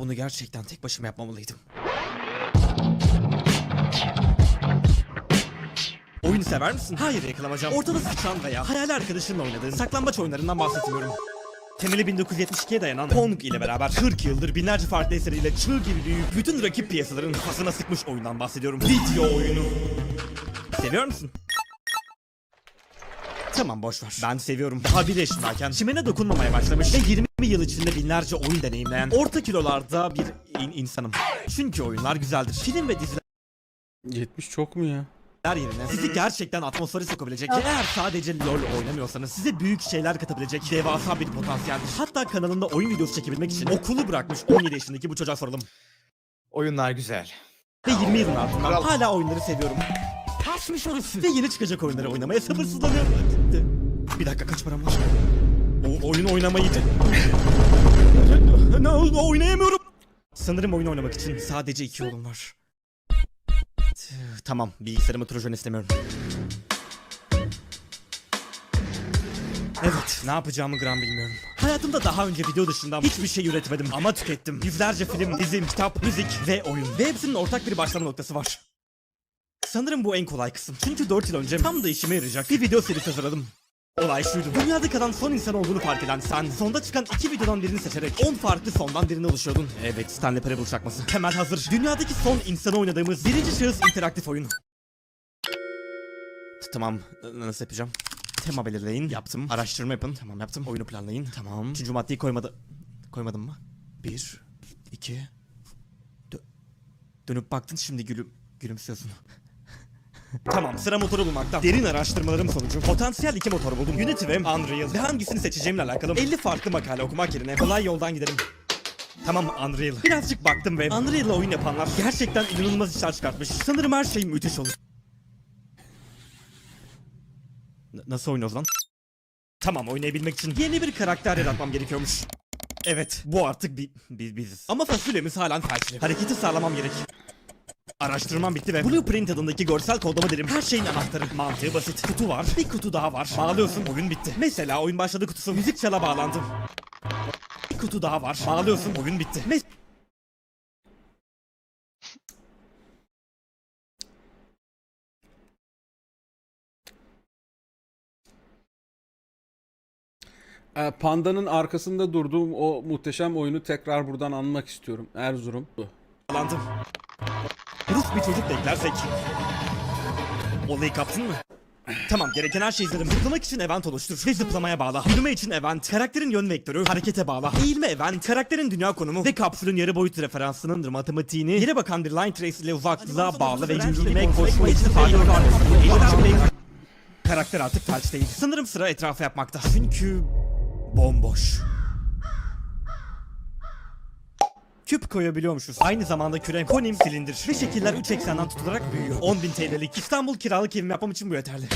Bunu gerçekten tek başıma yapmamalıydım. Oyunu sever misin? Hayır yakalamacam. Ortada sıçran veya hayal arkadaşınla oynadığın saklambaç oyunlarından bahsetmiyorum. Temeli 1972'ye dayanan Pong ile beraber 40 yıldır binlerce farklı eseriyle çığ gibi büyüyüp bütün rakip piyasaların kafasına sıkmış oyundan bahsediyorum. Video oyunu. Seviyor musun? Tamam boş ver. Ben seviyorum. Daha bir yaşındayken çimene dokunmamaya başlamış ve 20 yıl içinde binlerce oyun deneyimleyen orta kilolarda bir in- insanım. Çünkü oyunlar güzeldir. Film ve diziler 70 çok mu ya? yerine sizi gerçekten atmosfere sokabilecek ve eğer sadece LoL oynamıyorsanız size büyük şeyler katabilecek devasa bir potansiyeldir. Hatta kanalında oyun videosu çekebilmek için okulu bırakmış 17 yaşındaki bu çocuğa soralım. Oyunlar güzel. Ve 20 yılın ardından hala oyunları seviyorum. Taşmış orası. Ve yeni çıkacak oyunları oynamaya sabırsızlanıyorum. Bir dakika kaç param var? O oyun oynamayı... ne, ne oynayamıyorum. Sanırım oyun oynamak için sadece iki yolum var. Tamam, bilgisayarımı trojan istemiyorum. Evet, ne yapacağımı gram bilmiyorum. Hayatımda daha önce video dışında hiçbir şey üretmedim ama tükettim. Yüzlerce film, dizi, kitap, müzik ve oyun. Ve hepsinin ortak bir başlama noktası var. Sanırım bu en kolay kısım. Çünkü 4 yıl önce tam da işime yarayacak bir video serisi hazırladım. Olay şuydu. Dünyada kalan son insan olduğunu fark eden sen, sonda çıkan iki videodan birini seçerek 10 farklı sondan birini oluşuyordun. Evet, Stanley Parable çakması. Temel hazır. Dünyadaki son insanı oynadığımız birinci şahıs interaktif oyun. Tamam, nasıl yapacağım? Tema belirleyin. Yaptım. Araştırma yapın. Tamam yaptım. Oyunu planlayın. Tamam. Üçüncü maddeyi koymadı. Koymadım mı? Bir, iki... Dö- Dönüp baktın şimdi gülüm... Gülümsüyorsun. Tamam sıra motoru bulmakta. Derin araştırmalarım sonucu potansiyel iki motor buldum. Unity ve Unreal. Ve hangisini seçeceğimle alakalı 50 farklı makale okumak yerine kolay yoldan gidelim. Tamam Unreal. Birazcık baktım ve Unreal'la oyun yapanlar gerçekten inanılmaz işler çıkartmış. Sanırım her şey müthiş olur. N- nasıl oynuyoruz lan? Tamam oynayabilmek için yeni bir karakter yaratmam gerekiyormuş. Evet bu artık bir, bir biziz. Ama fasulyemiz halen felçli. Hareketi sağlamam gerek. Araştırmam bitti ve Blueprint adındaki görsel kodlama derim her şeyin anahtarı. Mantığı basit. Kutu var, bir kutu daha var. Bağlıyorsun, oyun bitti. Mesela oyun başladı kutusu, müzik çala bağlandım. Bir kutu daha var. Bağlıyorsun, oyun bitti. Mes- Ee, Panda'nın arkasında durduğum o muhteşem oyunu tekrar buradan anmak istiyorum. Erzurum. Bu. bağlandım. Bir çocuk beklersek. Olayı kaptın mı? Tamam gereken her şeyi izledim. Zıplamak için event oluştur ve zıplamaya bağla. Yürüme için event, karakterin yön vektörü, harekete bağla. Eğilme event, karakterin dünya konumu ve kapsülün yarı boyut referansının matematiğini yere bakan bir line trace ile uzaklığa bağla ve yürüme, koşma için fayda Karakter artık felç değil. Sanırım sıra etrafa yapmakta. Çünkü bomboş. Küp koyabiliyormuşuz. Aynı zamanda küre, konim, silindir ve şekiller 3 eksenden tutularak büyüyor. 10.000 TL'lik İstanbul kiralık evimi yapmam için bu yeterli.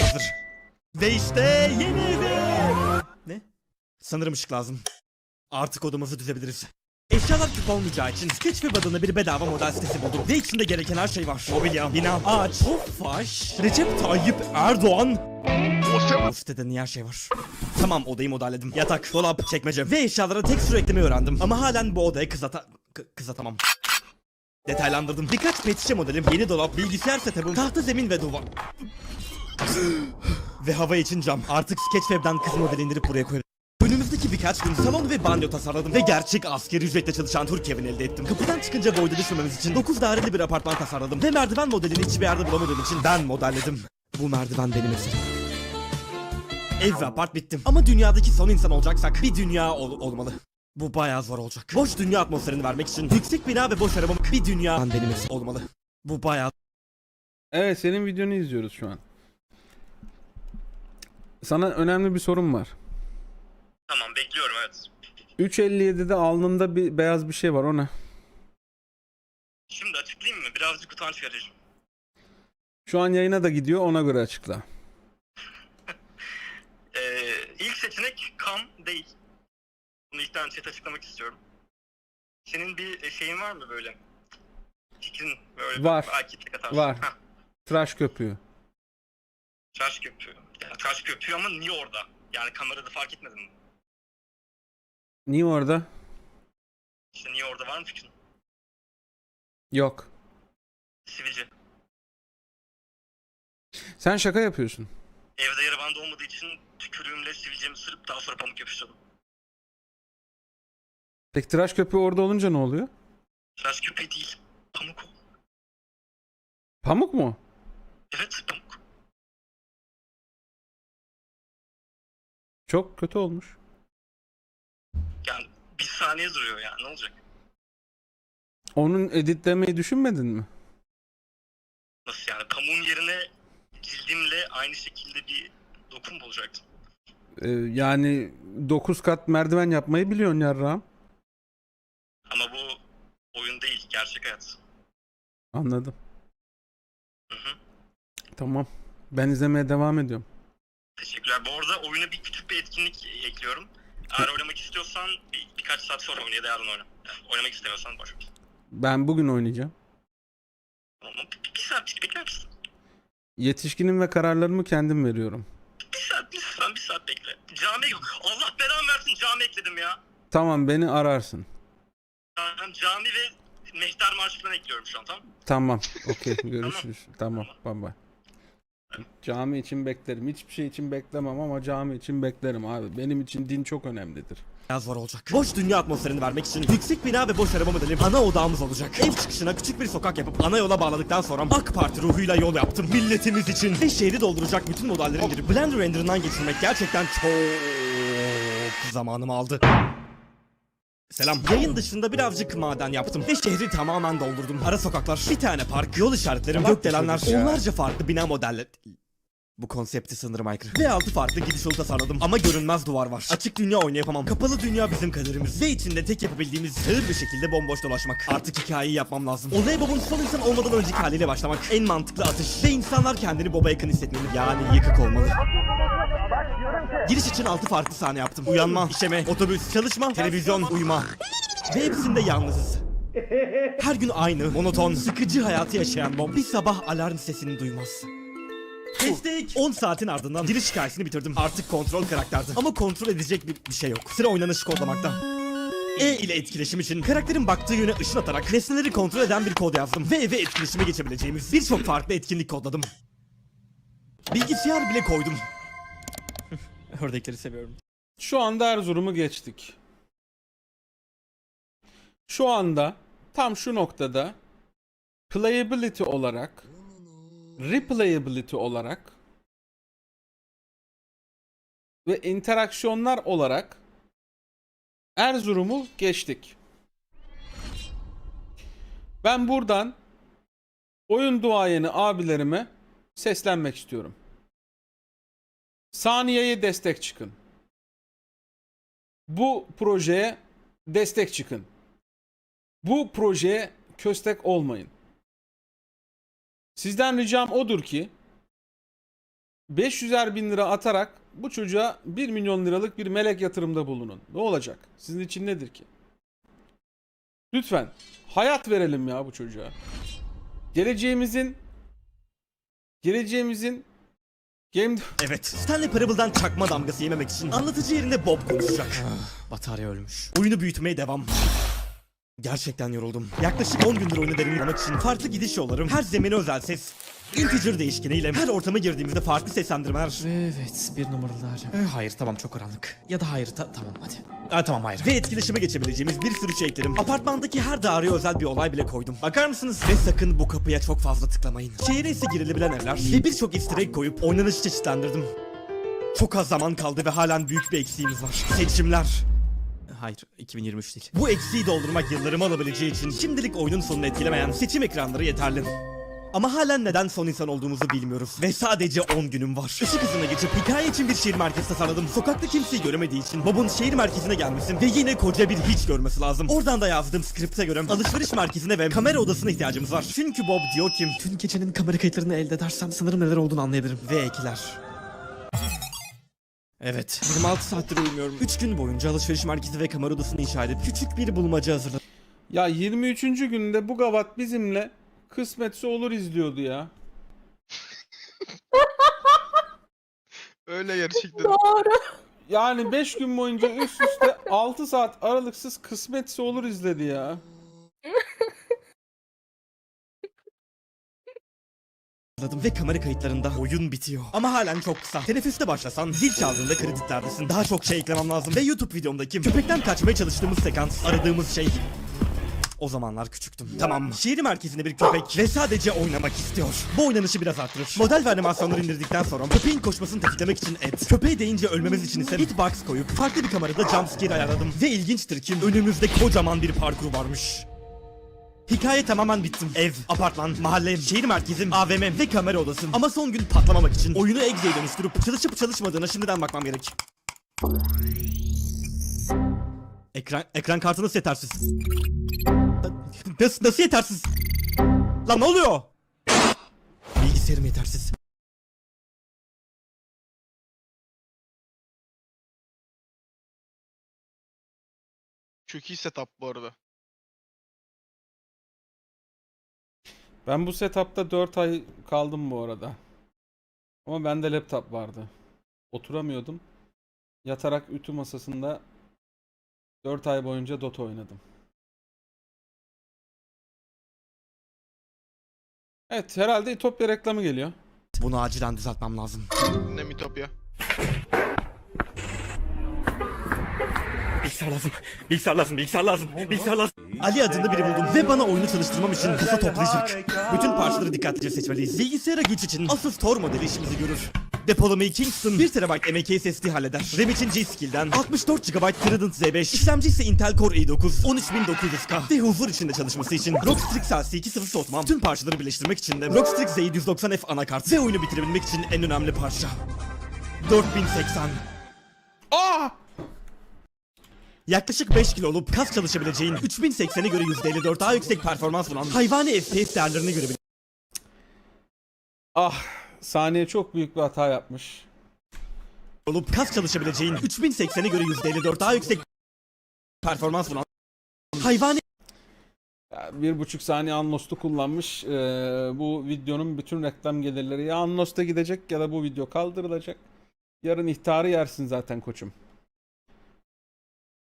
Hazır. Ve işte yeni evim. Ne? Sanırım ışık lazım. Artık odamızı düzebiliriz. Eşyalar küp olmayacağı için Sketchweb adında bir bedava model sitesi buldum. Ve içinde gereken her şey var. Mobilya, bina, ağaç, tofaş, Recep Tayyip Erdoğan. Sitede niye her şey var? Tamam odayı modelledim. Yatak, dolap, çekmece ve eşyalara tek eklemeyi öğrendim. Ama halen bu odaya kız ata... kı- kız atamam. Detaylandırdım. Birkaç pet şişe modelim, yeni dolap, bilgisayar setup'ım, tahta zemin ve duvar... ve hava için cam. Artık Sketchweb'den kız modeli indirip buraya koyarım. Önümüzdeki birkaç gün salon ve banyo tasarladım ve gerçek askeri ücretle çalışan Türk evini elde ettim. Kapıdan çıkınca boyda düşmememiz için 9 daireli bir apartman tasarladım ve merdiven modelini hiçbir yerde bulamadığım için ben modelledim. Bu merdiven benim eserim. Ev ve apart bittim. Ama dünyadaki son insan olacaksak bir dünya ol- olmalı. Bu bayağı zor olacak. Boş dünya atmosferini vermek için yüksek bina ve boş arabam bir dünya eserim olmalı. Bu bayağı Evet senin videonu izliyoruz şu an. Sana önemli bir sorum var. Tamam bekliyorum evet. 3.57'de alnında bir beyaz bir şey var o ne? Şimdi açıklayayım mı? Birazcık utanç verici. Şu an yayına da gidiyor ona göre açıkla. Ee, ilk kam değil. Bunu ilkten chat açıklamak istiyorum. Senin bir şeyin var mı böyle? Fikrin böyle Var. tek atarsın. Var. Heh, Tıraş köpüğü. tıraş köpüğü. Ya, tıraş köpüğü ama niye orada? Yani kamerada fark etmedin mi? Niye orada? İşte niye orada var mı fikrin? Yok. Sivilce. Sen şaka yapıyorsun. Evde yara bandı olmadığı için tükürüğümle sivilcemi sırıp daha sonra pamuk yapıştırdım. Peki tıraş köpüğü orada olunca ne oluyor? Tıraş köpeği değil. Pamuk o. Pamuk mu? Evet pamuk. Çok kötü olmuş. Yani bir saniye duruyor yani ne olacak? Onun editlemeyi düşünmedin mi? Nasıl yani pamuğun yerine cildimle aynı şekilde bir dokum bulacaktım. Ee, yani 9 kat merdiven yapmayı biliyorsun yarrağım. Ama bu oyun değil gerçek hayat. Anladım. Hı hı. Tamam. Ben izlemeye devam ediyorum. Teşekkürler. Bu arada oyuna bir küçük bir etkinlik ekliyorum. Eğer oynamak istiyorsan bir, birkaç saat sonra oyna ya da yarın oyna. Oynamak istemiyorsan boş ver. Ben bugün oynayacağım. Mı? Bir, bir saatlik bekler misin? Yetişkinim ve kararlarımı kendim veriyorum. Bir saat, bir lütfen bir saat bekle. Cami. Allah belamı versin cami ekledim ya. Tamam beni ararsın. Ben cami ve mehter marşından ekliyorum şu an tamam Tamam. Okey. Görüşürüz. tamam. Bye bye. Cami için beklerim. Hiçbir şey için beklemem ama cami için beklerim abi. Benim için din çok önemlidir. Biraz zor olacak. Boş dünya atmosferini vermek için yüksek bina ve boş araba modeli ana odağımız olacak. Ev çıkışına küçük bir sokak yapıp ana yola bağladıktan sonra AK Parti ruhuyla yol yaptım. Milletimiz için. Ve şehri dolduracak bütün modelleri indirip Blender renderından geçirmek gerçekten çok zamanımı aldı. Selam. Yayın dışında birazcık maden yaptım ve şehri tamamen doldurdum. Ara sokaklar, bir tane park, yol işaretleri, gökdelenler, onlarca farklı bina modelleri. Bu konsepti sanırım aykırı. Ve altı farklı gidiş yolu tasarladım. Ama görünmez duvar var. Açık dünya oynayamam. Kapalı dünya bizim kaderimiz. Ve içinde tek yapabildiğimiz sığır bir şekilde bomboş dolaşmak. Artık hikayeyi yapmam lazım. Olaya Bob'un son insan olmadan önceki haliyle başlamak. En mantıklı atış. Ve insanlar kendini Bob'a yakın hissetmeli. Yani yıkık olmalı. Giriş için altı farklı sahne yaptım. Uyanma, işeme, otobüs, çalışma, televizyon, uyuma. Ve hepsinde yalnızız. Her gün aynı, monoton, sıkıcı hayatı yaşayan Bob bir sabah alarm sesini duymaz. Kestik. 10 saatin ardından giriş hikayesini bitirdim. Artık kontrol karakterdi. Ama kontrol edecek bir, bir şey yok. Sıra oynanışı kodlamakta. E ile etkileşim için karakterin baktığı yöne ışın atarak nesneleri kontrol eden bir kod yazdım. Ve eve etkileşime geçebileceğimiz birçok farklı etkinlik kodladım. Bilgisayar bile koydum. Ördekleri seviyorum. Şu anda Erzurum'u geçtik. Şu anda tam şu noktada playability olarak replayability olarak ve interaksiyonlar olarak Erzurum'u geçtik. Ben buradan oyun duayeni abilerime seslenmek istiyorum. Saniye'ye destek çıkın. Bu projeye destek çıkın. Bu projeye köstek olmayın. Sizden ricam odur ki 500'er bin lira atarak bu çocuğa 1 milyon liralık bir melek yatırımda bulunun. Ne olacak? Sizin için nedir ki? Lütfen hayat verelim ya bu çocuğa. Geleceğimizin geleceğimizin game Evet. Stanley Parable'dan çakma damgası yememek için anlatıcı yerinde Bob konuşacak. Batarya ölmüş. Oyunu büyütmeye devam. Gerçekten yoruldum. Yaklaşık 10 gündür oyunu derinlemek için farklı gidiş yollarım, her zemine özel ses, integer değişkeniyle her ortama girdiğimizde farklı seslendirmeler Evet, bir numaralar. Ee, hayır, tamam çok karanlık. Ya da hayır, ta- tamam hadi. Ha, tamam hayır. ve etkileşime geçebileceğimiz bir sürü şey ekledim. Apartmandaki her daireye özel bir olay bile koydum. Bakar mısınız? Ve sakın bu kapıya çok fazla tıklamayın. Şehre ise girilebilen evler ve birçok easter egg koyup oynanışı çeşitlendirdim. Çok az zaman kaldı ve halen büyük bir eksiğimiz var. Seçimler. Hayır, 2023 değil. Bu eksiği doldurmak yıllarımı alabileceği için şimdilik oyunun sonunu etkilemeyen seçim ekranları yeterli. Ama halen neden son insan olduğumuzu bilmiyoruz. Ve sadece 10 günüm var. Işık hızına geçip hikaye için bir şehir merkezi tasarladım. Sokakta kimseyi göremediği için Bob'un şehir merkezine gelmesi ve yine koca bir hiç görmesi lazım. Oradan da yazdığım skripte göre alışveriş merkezine ve kamera odasına ihtiyacımız var. Çünkü Bob diyor ki tüm gecenin kamera kayıtlarını elde edersem sanırım neler olduğunu anlayabilirim. Ve ekler. Evet. 26 saattir uyumuyorum. 3 gün boyunca alışveriş merkezi ve kamera odasını inşa edip küçük bir bulmaca hazırladım. Ya 23. günde bu gavat bizimle kısmetse olur izliyordu ya. Öyle gerçekten. Doğru. yani 5 gün boyunca üst üste 6 saat aralıksız kısmetse olur izledi ya. Anladım ve kamera kayıtlarında oyun bitiyor. Ama halen çok kısa. Teneffüste başlasan zil çaldığında kreditlerdesin. Daha çok şey eklemem lazım. Ve YouTube videomdaki köpekten kaçmaya çalıştığımız sekans aradığımız şey. O zamanlar küçüktüm. Tamam. Şehir merkezinde bir köpek ve sadece oynamak istiyor. Bu oynanışı biraz arttırır. Model ve animasyonları indirdikten sonra köpeğin koşmasını tetiklemek için et. Köpeğe değince ölmemiz için ise hitbox koyup farklı bir kamerada jumpscare ayarladım. Ve ilginçtir ki önümüzde kocaman bir parkur varmış. Hikaye tamamen bittim. Ev, apartman, mahalle, şehir merkezim, AVM ve kamera odası. Ama son gün patlamamak için oyunu Exe'ye dönüştürüp çalışıp çalışmadığına şimdiden bakmam gerek. Ekran, ekran kartı nasıl yetersiz? Nasıl, nasıl yetersiz? Lan ne oluyor? Bilgisayarım yetersiz. Çok iyi setup bu arada. Ben bu setupta 4 ay kaldım bu arada. Ama bende laptop vardı. Oturamıyordum. Yatarak ütü masasında 4 ay boyunca Dota oynadım. Evet herhalde İtopya reklamı geliyor. Bunu acilen düzeltmem lazım. Ne mitopya. Bilgisayar lazım. Bilgisayar lazım. Bilgisayar lazım. Bilgisayar lazım. Ali adında biri buldum ve bana oyunu çalıştırmam için kafa toplayacak. Bütün parçaları dikkatlice seçmeliyiz. Bilgisayara geç için asıl Store modeli işimizi görür. Depolamayı Kingston 1 TB M.2 SSD halleder. RAM için G-Skill'den 64 GB Trident Z5. İşlemci ise Intel Core i9 13900K. Ve huzur içinde çalışması için Rockstrix LC20 soğutmam. Tüm parçaları birleştirmek için de Rockstrix Z790F anakart. Ve oyunu bitirebilmek için en önemli parça. 4080. Aa! Yaklaşık 5 kilo olup kas çalışabileceğin 3080'e göre %54 daha yüksek performans sunan hayvani FPS değerlerini görebilir. Ah! Saniye çok büyük bir hata yapmış. Olup kas çalışabileceğin 3080'e göre %54 daha yüksek performans sunan hayvani Ya, bir buçuk saniye Unlost'u kullanmış. Ee, bu videonun bütün reklam gelirleri ya Unlost'a gidecek ya da bu video kaldırılacak. Yarın ihtarı yersin zaten koçum.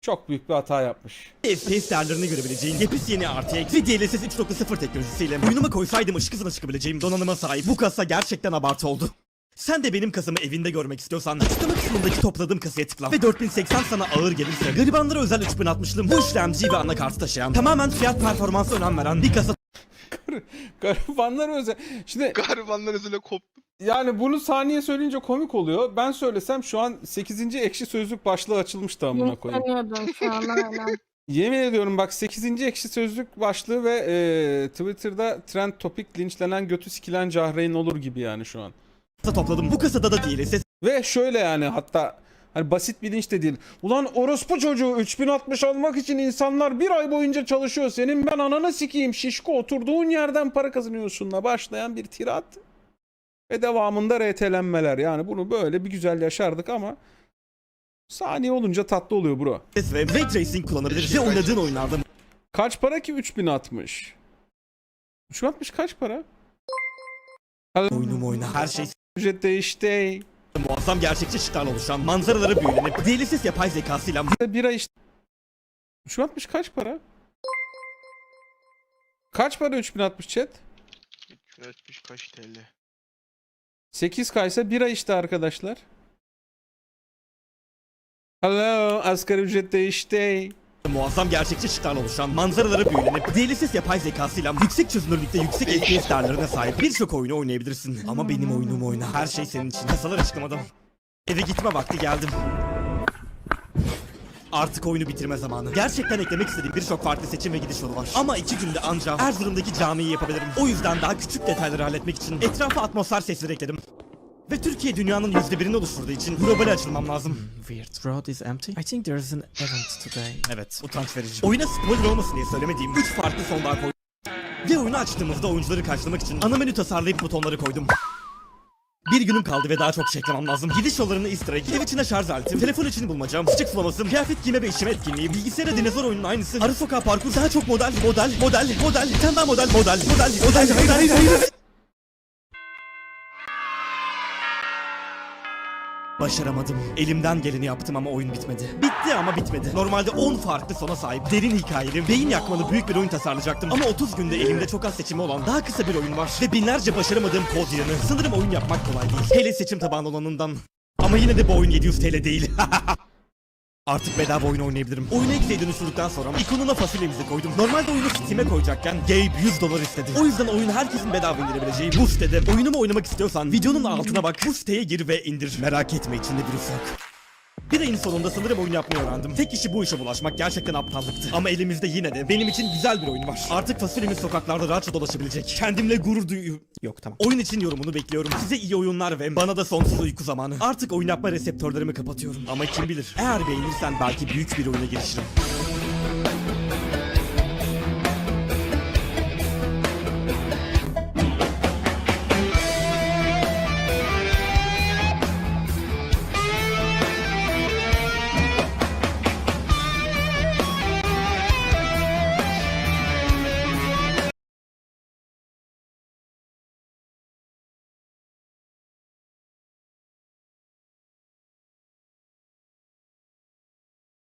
Çok büyük bir hata yapmış. FPS değerlerini görebileceğin yepis yeni RTX ve DLSS 3.0 teknolojisiyle oyunuma koysaydım ışık hızına çıkabileceğim donanıma sahip bu kasa gerçekten abartı oldu. Sen de benim kasımı evinde görmek istiyorsan açıklama kısmındaki topladığım kasaya tıkla ve 4080 sana ağır gelirse garibanlara özel 3060'lı bu işlemci ve anakartı taşıyan tamamen fiyat performansa önem veren bir kasa Garibanlar özel. Şimdi Garibanlar özüyle koptum. Yani bunu saniye söyleyince komik oluyor. Ben söylesem şu an 8. ekşi sözlük başlığı açılmıştı amına koyayım. Yükleniyordum şu an aynen. Yemin ediyorum bak 8. ekşi sözlük başlığı ve e, Twitter'da trend topik linçlenen götü sikilen Cahreyn olur gibi yani şu an. topladım. Bu kasada da DLSS Ve şöyle yani hatta hani basit bir linç de değil. Ulan orospu çocuğu 3060 almak için insanlar bir ay boyunca çalışıyor. Senin ben ananı sikeyim şişko oturduğun yerden para kazanıyorsunla başlayan bir tirat. Ve devamında RT'lenmeler. Yani bunu böyle bir güzel yaşardık ama saniye olunca tatlı oluyor bro. ve Ray Tracing kullanabilir ve oynadığın oyunlarda Kaç para ki 3060? 3060 kaç para? oyunum oyna. Her şey Ücret değişti. muazzam gerçekçi ışıklarla oluşan manzaraları büyülenip DLSS yapay zekasıyla Bir ay işte. 3060 kaç para? Kaç para 3060 chat? 370 kaç TL? 8K ise ay işte arkadaşlar. Hello, asgari ücret değişti. muazzam gerçekçi ışıklarla oluşan manzaraları büyülenip DLSS yapay zekasıyla yüksek çözünürlükte yüksek FPS değerlerine sahip birçok oyunu oynayabilirsin. Ama benim oyunum oyna. Her şey senin için. Kasalar açıklamadım. Eve gitme vakti geldim. Artık oyunu bitirme zamanı. Gerçekten eklemek istediğim birçok farklı seçim ve gidiş yolu var. Ama iki günde ancak Erzurum'daki camiyi yapabilirim. O yüzden daha küçük detayları halletmek için etrafa atmosfer sesleri ekledim. Ve Türkiye dünyanın yüzde birini oluşturduğu için globale açılmam lazım. Weird. Road is empty. I think there's an event today. Evet, utanç verici. Oyuna spoiler olmasın diye söylemediğim 3 farklı son daha koydum. Ve oyunu açtığımızda oyuncuları karşılamak için ana menü tasarlayıp butonları koydum. Bir günüm kaldı ve daha çok şey eklemem lazım. Gidiş yollarını easter ev içine şarj aleti, telefon için bulmacam, sıcak sulaması, kıyafet giyme ve işime etkinliği, bilgisayara dinozor oyunun aynısı, arı sokağı parkur, daha çok model, model, model, model, bir tane daha model, model, model, model, hayır, hayır, hayır. Başaramadım. Elimden geleni yaptım ama oyun bitmedi. Bitti ama bitmedi. Normalde 10 farklı sona sahip, derin hikayeli, beyin yakmalı büyük bir oyun tasarlayacaktım. Ama 30 günde elimde çok az seçimi olan daha kısa bir oyun var. Ve binlerce başaramadığım kod yanı. Sanırım oyun yapmak kolay değil. Hele seçim tabanlı olanından. Ama yine de bu oyun 700 TL değil. Artık bedava oyun oynayabilirim. Oyunu X'e dönüştürdükten sonra ikonuna fasulyemizi koydum. Normalde oyunu Steam'e koyacakken Gabe 100 dolar istedi. O yüzden oyunu herkesin bedava indirebileceği bu sitede oyunumu oynamak istiyorsan videonun altına bak bu siteye gir ve indir. Merak etme içinde virüs yok. Bir ayın sonunda sanırım oyun yapmayı öğrendim. Tek işi bu işe bulaşmak gerçekten aptallıktı. Ama elimizde yine de benim için güzel bir oyun var. Artık fasulyemiz sokaklarda rahatça dolaşabilecek. Kendimle gurur duyu... Yok tamam. Oyun için yorumunu bekliyorum. Size iyi oyunlar ve bana da sonsuz uyku zamanı. Artık oyun yapma reseptörlerimi kapatıyorum. Ama kim bilir. Eğer beğenirsen belki büyük bir oyuna girişirim.